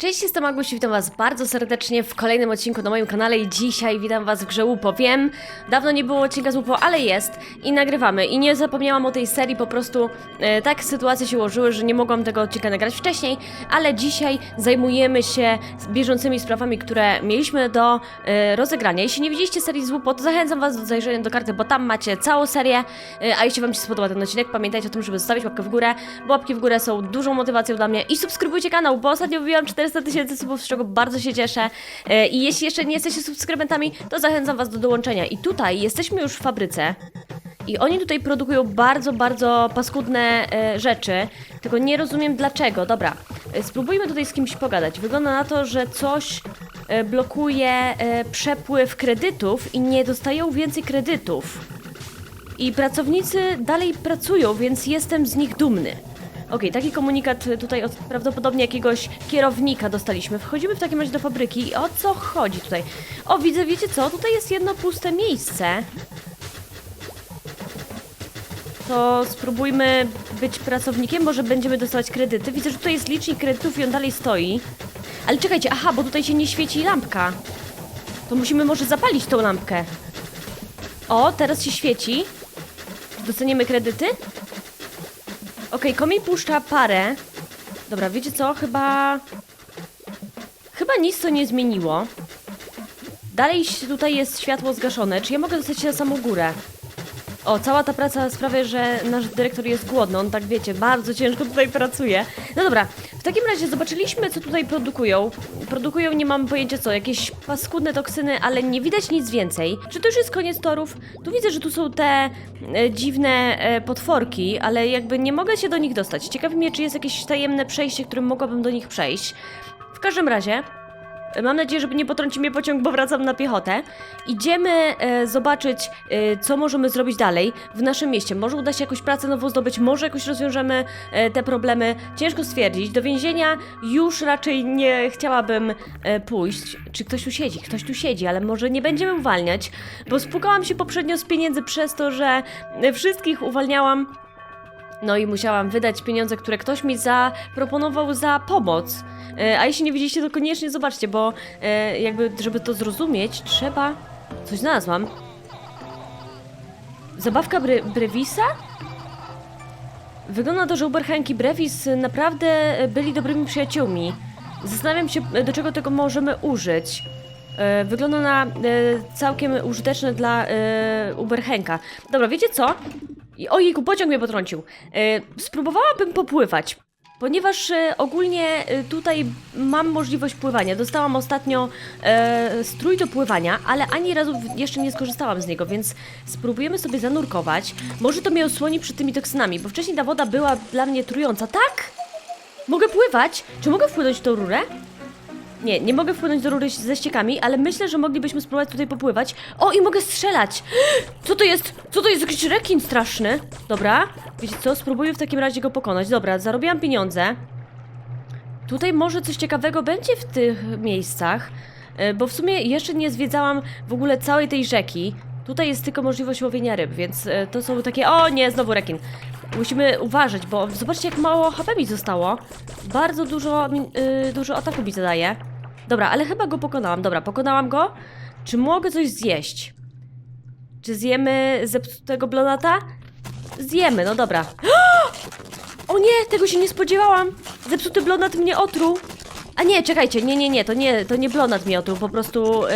Cześć, jestem Aguś i witam was bardzo serdecznie w kolejnym odcinku na moim kanale i dzisiaj witam was w grze Łupo. Wiem, dawno nie było odcinka z Łupo, ale jest i nagrywamy i nie zapomniałam o tej serii, po prostu e, tak sytuacje się ułożyły, że nie mogłam tego odcinka nagrać wcześniej, ale dzisiaj zajmujemy się bieżącymi sprawami, które mieliśmy do e, rozegrania. Jeśli nie widzieliście serii z Łupo, to zachęcam was do zajrzenia do karty, bo tam macie całą serię, e, a jeśli wam się spodoba ten odcinek, pamiętajcie o tym, żeby zostawić łapkę w górę, bo łapki w górę są dużą motywacją dla mnie i subskrybujcie kanał, bo ostatnio wybiłam 400 tysięcy subów, z czego bardzo się cieszę. E, I jeśli jeszcze nie jesteście subskrybentami, to zachęcam Was do dołączenia. I tutaj jesteśmy już w fabryce. I oni tutaj produkują bardzo, bardzo paskudne e, rzeczy, tylko nie rozumiem dlaczego. Dobra, e, spróbujmy tutaj z kimś pogadać. Wygląda na to, że coś e, blokuje e, przepływ kredytów i nie dostają więcej kredytów. I pracownicy dalej pracują, więc jestem z nich dumny. Okej, taki komunikat tutaj od prawdopodobnie jakiegoś kierownika dostaliśmy. Wchodzimy w takim razie do fabryki. O co chodzi tutaj? O, widzę, wiecie co? Tutaj jest jedno puste miejsce. To spróbujmy być pracownikiem, może będziemy dostawać kredyty. Widzę, że tutaj jest licznik kredytów i on dalej stoi. Ale czekajcie, aha, bo tutaj się nie świeci lampka. To musimy może zapalić tą lampkę. O, teraz się świeci. Dostaniemy kredyty? Okej, Komi puszcza parę. Dobra, wiecie co? Chyba... Chyba nic to nie zmieniło. Dalej tutaj jest światło zgaszone. Czy ja mogę dostać się na samą górę? O, cała ta praca sprawia, że nasz dyrektor jest głodny. On tak wiecie, bardzo ciężko tutaj pracuje. No dobra, w takim razie zobaczyliśmy, co tutaj produkują. Produkują, nie mam pojęcia co, jakieś paskudne toksyny, ale nie widać nic więcej. Czy to już jest koniec torów? Tu widzę, że tu są te e, dziwne e, potworki, ale jakby nie mogę się do nich dostać. Ciekawi mnie, czy jest jakieś tajemne przejście, którym mogłabym do nich przejść. W każdym razie, Mam nadzieję, że nie potrąci mnie pociąg, bo wracam na piechotę. Idziemy e, zobaczyć, e, co możemy zrobić dalej w naszym mieście. Może uda się jakąś pracę nową zdobyć, może jakoś rozwiążemy e, te problemy. Ciężko stwierdzić. Do więzienia już raczej nie chciałabym e, pójść. Czy ktoś tu siedzi? Ktoś tu siedzi, ale może nie będziemy uwalniać, bo spłukałam się poprzednio z pieniędzy przez to, że e, wszystkich uwalniałam. No i musiałam wydać pieniądze, które ktoś mi zaproponował za pomoc. E, A jeśli nie widzieliście, to koniecznie zobaczcie, bo e, jakby, żeby to zrozumieć, trzeba... Coś znalazłam. Zabawka Bre Brevisa? Wygląda to, że Uberhank i Brevis naprawdę byli dobrymi przyjaciółmi. Zastanawiam się, do czego tego możemy użyć. E, Wygląda na całkiem użyteczne dla Uberhenka. Dobra, wiecie co? I ojejku, pociąg mnie potrącił. E, spróbowałabym popływać. Ponieważ e, ogólnie e, tutaj mam możliwość pływania. Dostałam ostatnio strój do pływania, ale ani razu jeszcze nie skorzystałam z niego, więc spróbujemy sobie zanurkować. Może to mnie osłoni przed tymi toksynami, bo wcześniej ta woda była dla mnie trująca. Tak? Mogę pływać? Czy mogę wpłynąć w tą rurę? Nie, nie mogę wpłynąć do rury ze ściekami, ale myślę, że moglibyśmy spróbować tutaj popływać. O, i mogę strzelać! Co to jest? Co to jest? Jakiś rekin straszny. Dobra, wiecie co? Spróbuję w takim razie go pokonać. Dobra, zarobiłam pieniądze. Tutaj może coś ciekawego będzie w tych miejscach, e, bo w sumie jeszcze nie zwiedzałam w ogóle całej tej rzeki. Tutaj jest tylko możliwość łowienia ryb, więc e, to są takie... O nie, znowu rekin. Musimy uważać, bo zobaczcie jak mało HP mi zostało. Bardzo dużo, mi- y, dużo ataku mi zadaje. Dobra, ale chyba go pokonałam. Dobra, pokonałam go. Czy mogę coś zjeść? Czy zjemy zepsutego blonata? Zjemy, no dobra. O nie, tego się nie spodziewałam. Zepsuty blonat mnie otruł. A nie, czekajcie, nie, nie, nie, to nie, to nie blonat mnie otruł, po prostu y,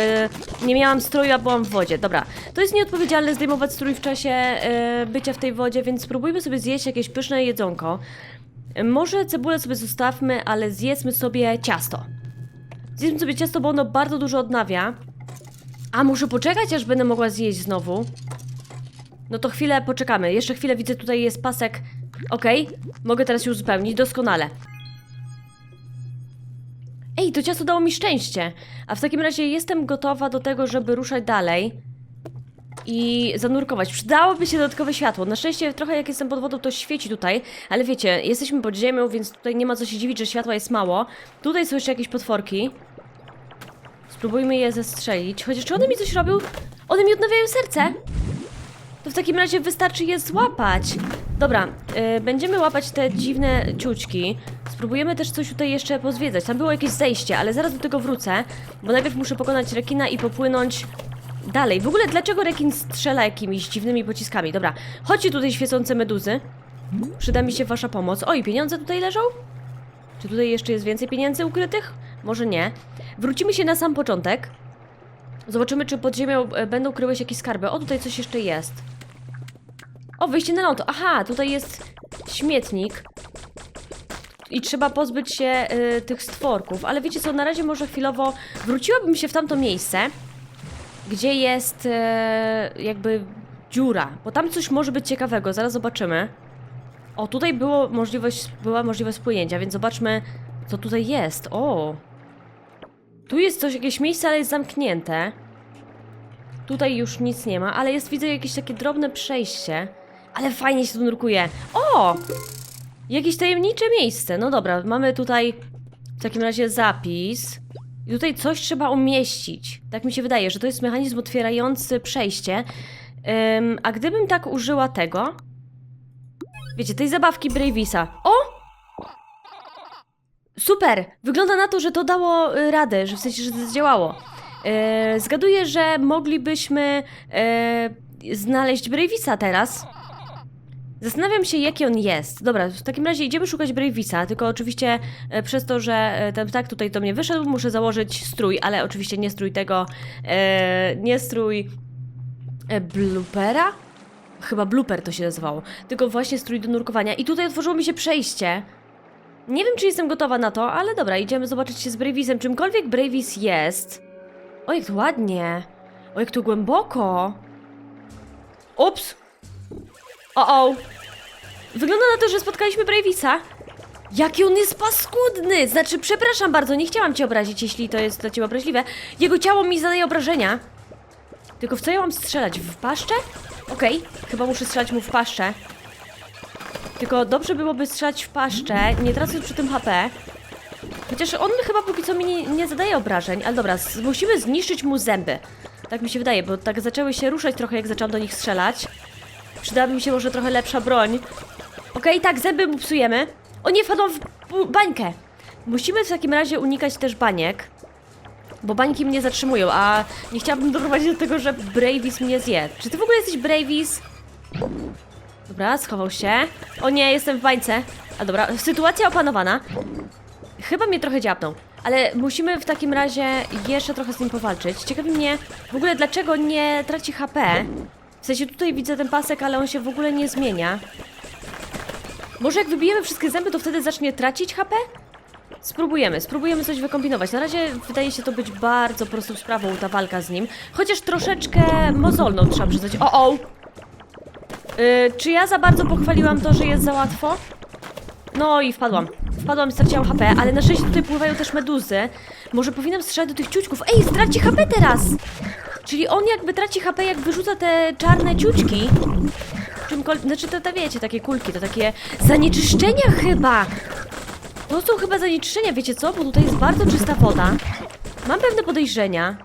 nie miałam stroju, a byłam w wodzie. Dobra, to jest nieodpowiedzialne zdejmować strój w czasie y, bycia w tej wodzie, więc spróbujmy sobie zjeść jakieś pyszne jedzonko. Może cebulę sobie zostawmy, ale zjedzmy sobie ciasto. Zjedzmy sobie ciasto, bo ono bardzo dużo odnawia. A muszę poczekać, aż będę mogła zjeść znowu. No to chwilę poczekamy. Jeszcze chwilę widzę, tutaj jest pasek. Okej, mogę teraz już uzupełnić. Doskonale. Ej, to ciasto dało mi szczęście. A w takim razie jestem gotowa do tego, żeby ruszać dalej i zanurkować. Przydałoby się dodatkowe światło. Na szczęście trochę jak jestem pod wodą, to świeci tutaj, ale wiecie, jesteśmy pod ziemią, więc tutaj nie ma co się dziwić, że światła jest mało. Tutaj są jeszcze jakieś potworki. Spróbujmy je zestrzelić. Chociaż czy one mi coś robią? One mi odnawiają serce? To w takim razie wystarczy je złapać. Dobra, y, będziemy łapać te dziwne ciuczki. Spróbujemy też coś tutaj jeszcze pozwiedzać. Tam było jakieś zejście, ale zaraz do tego wrócę, bo najpierw muszę pokonać rekina i popłynąć dalej. W ogóle dlaczego rekin strzela jakimiś dziwnymi pociskami? Dobra, chodźcie tutaj świecące meduzy. Przyda mi się wasza pomoc. Oj, pieniądze tutaj leżą? Czy tutaj jeszcze jest więcej pieniędzy ukrytych? Może nie. Wrócimy się na sam początek. Zobaczymy, czy pod ziemią e, będą kryły się jakieś skarby. O, tutaj coś jeszcze jest. O, wyjście na ląd. Aha, tutaj jest śmietnik. I trzeba pozbyć się y, tych stworków. Ale wiecie co, na razie może chwilowo wróciłabym się w tamto miejsce, gdzie jest e, jakby dziura. Bo tam coś może być ciekawego, zaraz zobaczymy. O, tutaj było możliwość, była możliwość spłynięcia, więc zobaczmy, co tutaj jest. O! Tu jest coś, jakieś miejsce, ale jest zamknięte. Tutaj już nic nie ma, ale jest, widzę, jakieś takie drobne przejście. Ale fajnie się tu nurkuje. O! Jakieś tajemnicze miejsce. No dobra, mamy tutaj w takim razie zapis. I tutaj coś trzeba umieścić. Tak mi się wydaje, że to jest mechanizm otwierający przejście. Ym, a gdybym tak użyła tego... Wiecie, tej zabawki Bravisa. O! Super! Wygląda na to, że to dało y, radę, że w sensie, że to zdziałało. E, zgaduję, że moglibyśmy e, znaleźć Bravisa teraz. Zastanawiam się, jaki on jest. Dobra, w takim razie idziemy szukać Bravisa, tylko oczywiście e, przez to, że e, ten ptak tutaj do mnie wyszedł, muszę założyć strój, ale oczywiście nie strój tego, e, nie strój e, bloopera? Chyba blooper to się nazywało, tylko właśnie strój do nurkowania. I tutaj otworzyło mi się przejście. Nie wiem, czy jestem gotowa na to, ale dobra, idziemy zobaczyć się z Bravisem. Czymkolwiek Bravis jest. O, jak to ładnie. O, jak to głęboko. Ups. O, o. Wygląda na to, że spotkaliśmy Bravisa. Jaki on jest paskudny! Znaczy, przepraszam bardzo, nie chciałam cię obrazić, jeśli to jest dla ciebie obraźliwe. Jego ciało mi zadaje obrażenia. Tylko w co ja mam strzelać? W paszczę? Okej, chyba muszę strzelać mu w paszczę. Tylko dobrze byłoby strzelać w paszczę, nie tracąc przy tym HP. Chociaż on chyba póki co mi nie, nie zadaje obrażeń, ale dobra, musimy zniszczyć mu zęby. Tak mi się wydaje, bo tak zaczęły się ruszać trochę, jak zaczęłam do nich strzelać. Przydałaby mi się może trochę lepsza broń. Okej, tak, zęby mu psujemy. O nie, wpadłam w bańkę. Musimy w takim razie unikać też baniek. Bo bańki mnie zatrzymują, a nie chciałabym doprowadzić do tego, że Bravis mnie zje. Czy ty w ogóle jesteś Bravis? Dobra, schował się. O nie, jestem w bańce. A dobra, sytuacja opanowana. Chyba mnie trochę dziabnął. Ale musimy w takim razie jeszcze trochę z nim powalczyć. Ciekawi mnie w ogóle dlaczego nie traci HP. W sensie tutaj widzę ten pasek, ale on się w ogóle nie zmienia. Może jak wybijemy wszystkie zęby, to wtedy zacznie tracić HP? Spróbujemy, spróbujemy coś wykombinować. Na razie wydaje się to być bardzo prostą sprawą ta walka z nim. Chociaż troszeczkę mozolną trzeba przyznać. O, o! Yy, czy ja za bardzo pochwaliłam to, że jest za łatwo? No i wpadłam. Wpadłam i straciłam HP, ale na szczęście tutaj pływają też meduzy. Może powinnam strzelać do tych ciućków. Ej, straci HP teraz! Czyli on jakby traci HP, jak wyrzuca te czarne ciućki. Czymkolwiek, znaczy to, to wiecie, takie kulki, to takie zanieczyszczenia chyba. To są chyba zanieczyszczenia, wiecie co? Bo tutaj jest bardzo czysta woda. Mam pewne podejrzenia,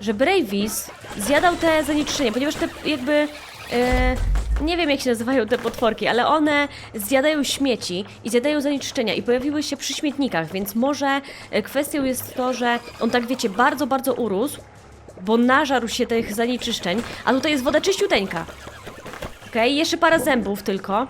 że Bravis zjadał te zanieczyszczenia, ponieważ te jakby... E, nie wiem jak się nazywają te potworki, ale one zjadają śmieci i zjadają zanieczyszczenia i pojawiły się przy śmietnikach, więc może e, kwestią jest to, że on tak wiecie, bardzo, bardzo urósł, bo nażarł się tych zanieczyszczeń, a tutaj jest woda czyściuteńka. Okej, jeszcze parę zębów tylko.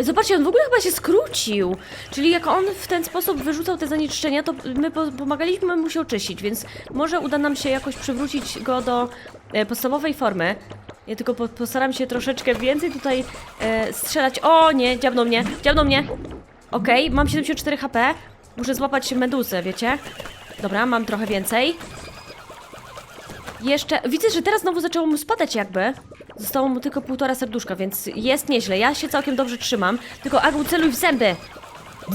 Zobaczcie, on w ogóle chyba się skrócił. Czyli jak on w ten sposób wyrzucał te zanieczyszczenia, to my po pomagaliśmy mu się oczyścić, więc może uda nam się jakoś przywrócić go do e, podstawowej formy. Ja tylko po postaram się troszeczkę więcej tutaj e, strzelać. O nie, dziabnął mnie, dziabnął mnie. Okej, mam 74 HP. Muszę złapać meduzę, wiecie? Dobra, mam trochę więcej. Jeszcze, widzę, że teraz znowu zaczęło mu spadać jakby. Zostało mu tylko półtora serduszka, więc jest nieźle. Ja się całkiem dobrze trzymam. Tylko Agu, celuj w zęby.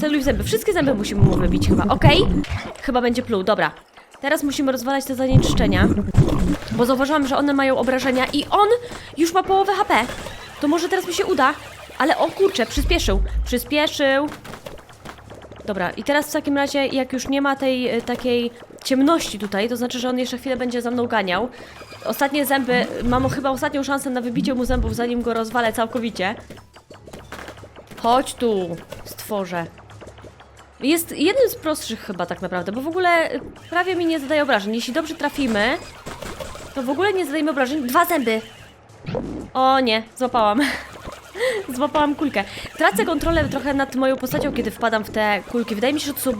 Celuj w zęby. Wszystkie zęby musimy mu wybić chyba. Okej? Chyba będzie pluł, dobra. Teraz musimy rozwalać te zanieczyszczenia. Bo zauważyłam, że one mają obrażenia i on już ma połowę HP. To może teraz mi się uda. Ale o kurczę, przyspieszył. Przyspieszył. Dobra, i teraz w takim razie, jak już nie ma tej e, takiej ciemności tutaj, to znaczy, że on jeszcze chwilę będzie za mną ganiał. Ostatnie zęby, mam chyba ostatnią szansę na wybicie mu zębów, zanim go rozwalę całkowicie. Chodź tu, stworze. Jest jednym z prostszych chyba tak naprawdę, bo w ogóle prawie mi nie zadaje obrażeń. Jeśli dobrze trafimy, to w ogóle nie zadajemy obrażeń. Dwa zęby! O nie, złapałam. Złapałam kulkę. Tracę kontrolę trochę nad moją postacią, kiedy wpadam w te kulki. Wydaje mi się, że to są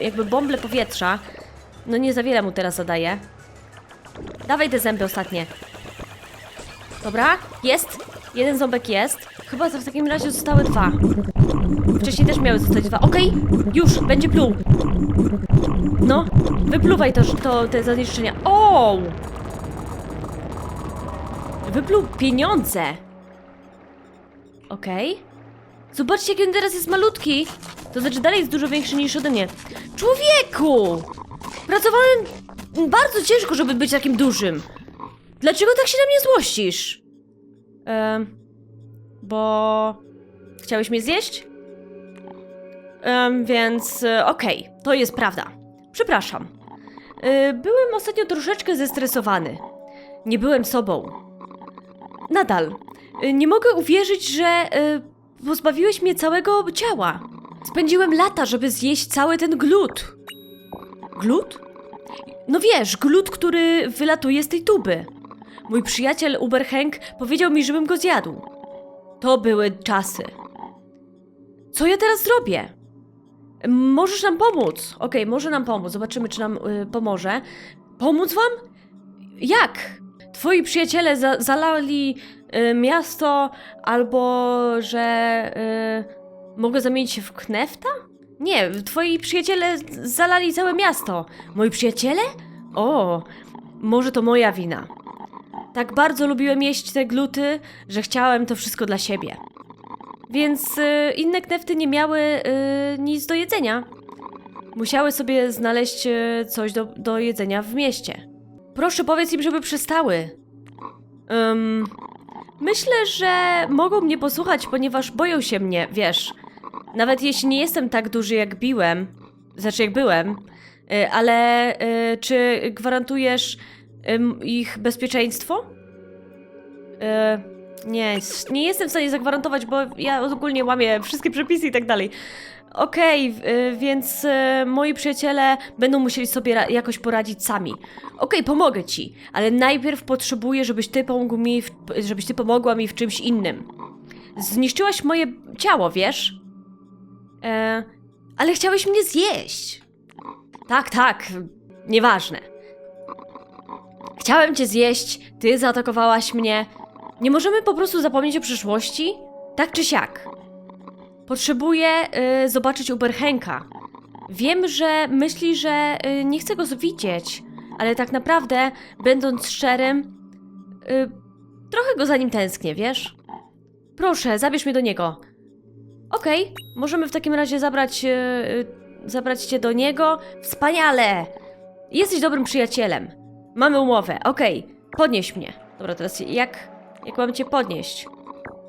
jakby bąble powietrza. No nie za wiele mu teraz zadaję. Dawaj te zęby ostatnie. Dobra, jest. Jeden ząbek jest. Chyba w takim razie zostały dwa. Wcześniej też miały zostać dwa. Okej, już, będzie pluł. No, wypluwaj to, to te zanieczyszczenia. O! Wypluł pieniądze. Okej. Zobaczcie, jak on teraz jest malutki. To znaczy dalej jest dużo większy niż ode mnie. Człowieku! Pracowałem bardzo ciężko, żeby być takim dużym. Dlaczego tak się na mnie złościsz? Em, bo... Chciałeś mnie zjeść? Em, więc e, okej, to jest prawda. Przepraszam. E, byłem ostatnio troszeczkę zestresowany. Nie byłem sobą. Nadal. E, nie mogę uwierzyć, że pozbawiłeś mnie całego ciała. Spędziłem lata, żeby zjeść cały ten glut. Glut? No wiesz, glut, który wylatuje z tej tuby. Mój przyjaciel Uber Hank powiedział mi, żebym go zjadł. To były czasy. Co ja teraz zrobię? Możesz nam pomóc. Okej, może nam pomóc. Zobaczymy, czy nam y, pomoże. Pomóc wam? Jak? Twoi przyjaciele za zalali y, miasto, albo że y, mogę zamienić się w knefta? Nie, twoi przyjaciele zalali całe miasto. Moi przyjaciele? O, może to moja wina. Tak bardzo lubiłem jeść te gluty, że chciałem to wszystko dla siebie. Więc y, inne knefty nie miały y, nic do jedzenia. Musiały sobie znaleźć y, coś do, do jedzenia w mieście. Proszę powiedz im, żeby przestały. Ym, myślę, że mogą mnie posłuchać, ponieważ boją się mnie, wiesz. Nawet jeśli nie jestem tak duży jak biłem, znaczy jak byłem, y, ale y, czy gwarantujesz ich bezpieczeństwo? Y, nie, nie jestem w stanie zagwarantować, bo ja ogólnie łamię wszystkie przepisy i tak dalej. Okej, y, więc moi przyjaciele będą musieli sobie jakoś poradzić sami. Okej, pomogę ci, ale najpierw potrzebuję, żebyś ty pomógł mi, w, żebyś ty pomogła mi w czymś innym. Zniszczyłaś moje ciało, wiesz? E, ale chciałeś mnie zjeść. Tak, tak, nieważne. Chciałem cię zjeść, ty zaatakowałaś mnie. Nie możemy po prostu zapomnieć o przyszłości? Tak czy siak. Potrzebuję y, zobaczyć Uberhenka. Wiem, że myśli, że y, nie chcę go widzieć, ale tak naprawdę, będąc szczerym, y, trochę go za nim tęsknię, wiesz? Proszę, zabierz mnie do niego. Okej, możemy w takim razie zabrać, y, y, zabrać cię do niego. Wspaniale! Jesteś dobrym przyjacielem. Mamy umowę, okej. Podnieś mnie. Dobra, teraz jak, jak mam cię podnieść?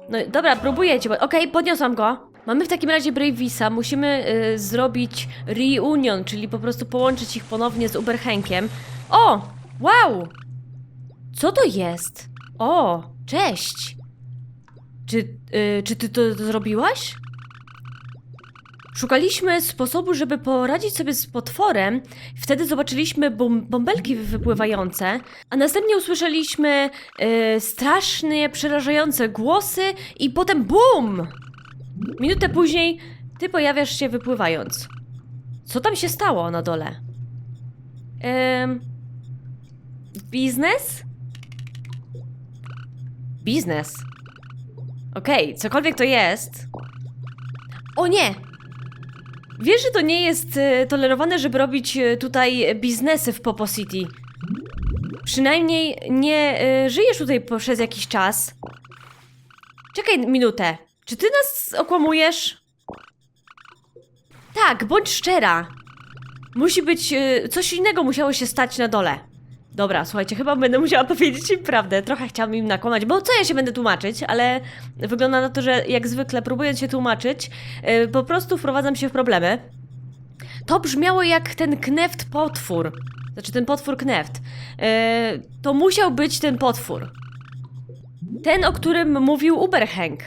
No dobra, próbuję cię. Okej, podniosłam go. Mamy w takim razie Bravisa. Musimy y, zrobić reunion, czyli po prostu połączyć ich ponownie z Uberhenkiem. O! Wow! Co to jest? O, cześć! Czy, y, czy ty to zrobiłaś? Szukaliśmy sposobu, żeby poradzić sobie z potworem. Wtedy zobaczyliśmy bom bąbelki wypływające, a następnie usłyszeliśmy y, strasznie przerażające głosy i potem BUM! Minutę później ty pojawiasz się wypływając. Co tam się stało na dole? Ym... Biznes? Biznes. Okej, cokolwiek to jest. O nie! Wiesz, że to nie jest e, tolerowane, żeby robić e, tutaj biznesy w Popo City. Przynajmniej nie e, żyjesz tutaj przez jakiś czas. Czekaj minutę. Czy ty nas okłamujesz? Tak, bądź szczera. Musi być. coś innego musiało się stać na dole. Dobra, słuchajcie, chyba będę musiała powiedzieć im prawdę. Trochę chciałam im nakłamać, bo co ja się będę tłumaczyć, ale wygląda na to, że jak zwykle próbując się tłumaczyć, yy, po prostu wprowadzam się w problemy. To brzmiało jak ten kneft potwór. znaczy ten potwór Kneft, e, to musiał być ten potwór. Ten, o którym mówił Uberheng.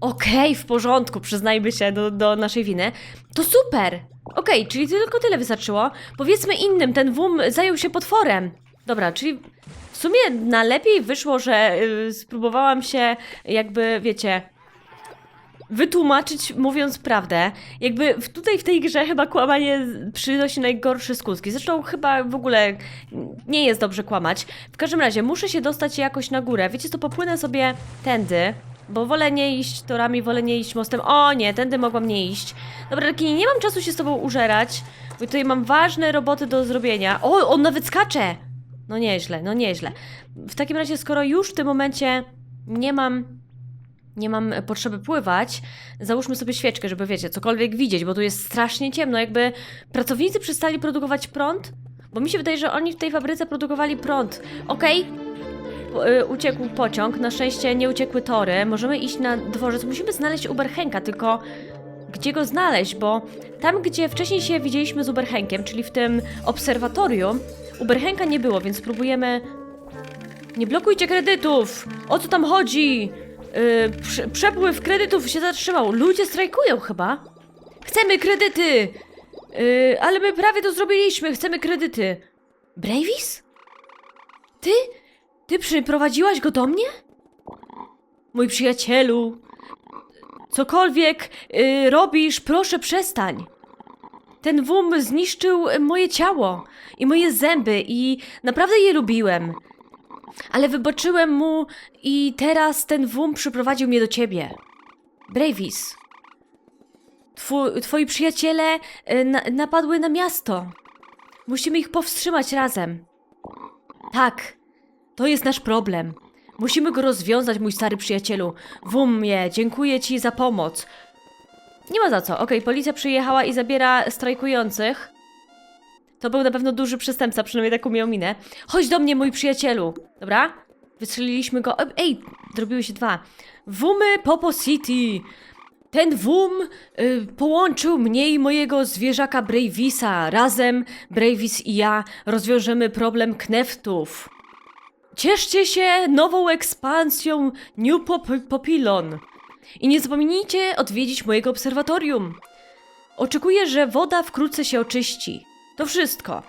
Okej, w porządku, przyznajmy się do, do naszej winy. To super! Okej, czyli tylko tyle wystarczyło. Powiedzmy innym, ten wum zajął się potworem. Dobra, czyli w sumie na lepiej wyszło, że y, spróbowałam się jakby, wiecie, wytłumaczyć mówiąc prawdę. Jakby w, tutaj w tej grze chyba kłamanie przynosi najgorsze skutki. Zresztą chyba w ogóle nie jest dobrze kłamać. W każdym razie muszę się dostać jakoś na górę. Wiecie co, popłynę sobie tędy. Bo wolę nie iść torami, wolę nie iść mostem. O nie, tędy mogłam nie iść. Dobra, Rekini, nie mam czasu się z tobą użerać, bo tutaj mam ważne roboty do zrobienia. O, on nawet skacze! No nieźle, no nieźle. W takim razie, skoro już w tym momencie nie mam nie mam potrzeby pływać, załóżmy sobie świeczkę, żeby wiecie, cokolwiek widzieć, bo tu jest strasznie ciemno. Jakby pracownicy przestali produkować prąd, bo mi się wydaje, że oni w tej fabryce produkowali prąd. Okej, po- y, uciekł pociąg, na szczęście nie uciekły tory. Możemy iść na dworzec, musimy znaleźć Uberhenka, tylko gdzie go znaleźć, bo tam, gdzie wcześniej się widzieliśmy z Uberhenkiem, czyli w tym obserwatorium, Uberhenka nie było, więc spróbujemy... Nie blokujcie kredytów! O co tam chodzi? Yy, prze- przepływ kredytów się zatrzymał. Ludzie strajkują chyba. Chcemy kredyty! Yy, ale my prawie to zrobiliśmy, chcemy kredyty. Bravis? Ty? Ty przyprowadziłaś go do mnie? Mój przyjacielu, cokolwiek y, robisz, proszę przestań. Ten wum zniszczył moje ciało i moje zęby i naprawdę je lubiłem. Ale wybaczyłem mu i teraz ten wum przyprowadził mnie do ciebie. Bravis. Twoi przyjaciele y, na, napadły na miasto. Musimy ich powstrzymać razem. Tak, to jest nasz problem. Musimy go rozwiązać, mój stary przyjacielu. Wumie, dziękuję ci za pomoc. Nie ma za co. Okej, policja przyjechała i zabiera strajkujących. To był na pewno duży przestępca, przynajmniej taką miał minę. Chodź do mnie, mój przyjacielu. Dobra? Wystrzeliliśmy go. E- Ej, zrobiły się dwa. Wumy Popo City. Ten wum y, połączył mnie i mojego zwierzaka Bravisa. Razem Bravis i ja rozwiążemy problem kneftów. Cieszcie się nową ekspansją New Pop Popilon. I nie zapomnijcie odwiedzić mojego obserwatorium. Oczekuję, że woda wkrótce się oczyści. To wszystko.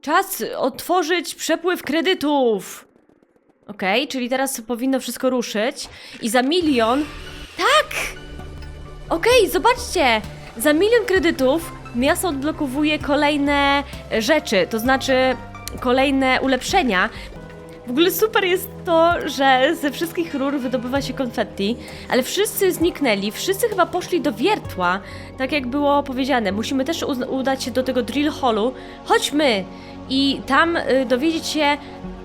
Czas otworzyć przepływ kredytów. Okej, czyli teraz powinno wszystko ruszyć. I za milion. Tak! Okej, zobaczcie! Za milion kredytów miasto odblokowuje kolejne rzeczy, to znaczy kolejne ulepszenia. W ogóle super jest to, że ze wszystkich rur wydobywa się konfetti, ale wszyscy zniknęli, wszyscy chyba poszli do wiertła, tak jak było powiedziane. Musimy też udać się do tego drill hallu. Chodźmy i tam y, dowiedzieć się,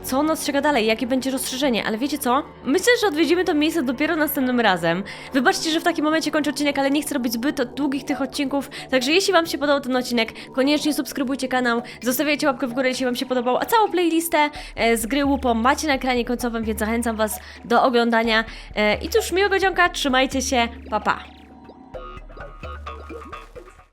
co nas czeka dalej, jakie będzie rozszerzenie, ale wiecie co? Myślę, że odwiedzimy to miejsce dopiero następnym razem. Wybaczcie, że w takim momencie kończę odcinek, ale nie chcę robić zbyt długich tych odcinków, także jeśli wam się podobał ten odcinek, koniecznie subskrybujcie kanał, zostawiajcie łapkę w górę, jeśli wam się podobał, a całą playlistę e, z gry Łupo macie na ekranie końcowym, więc zachęcam was do oglądania. E, I cóż, miłego dzionka, trzymajcie się, pa pa!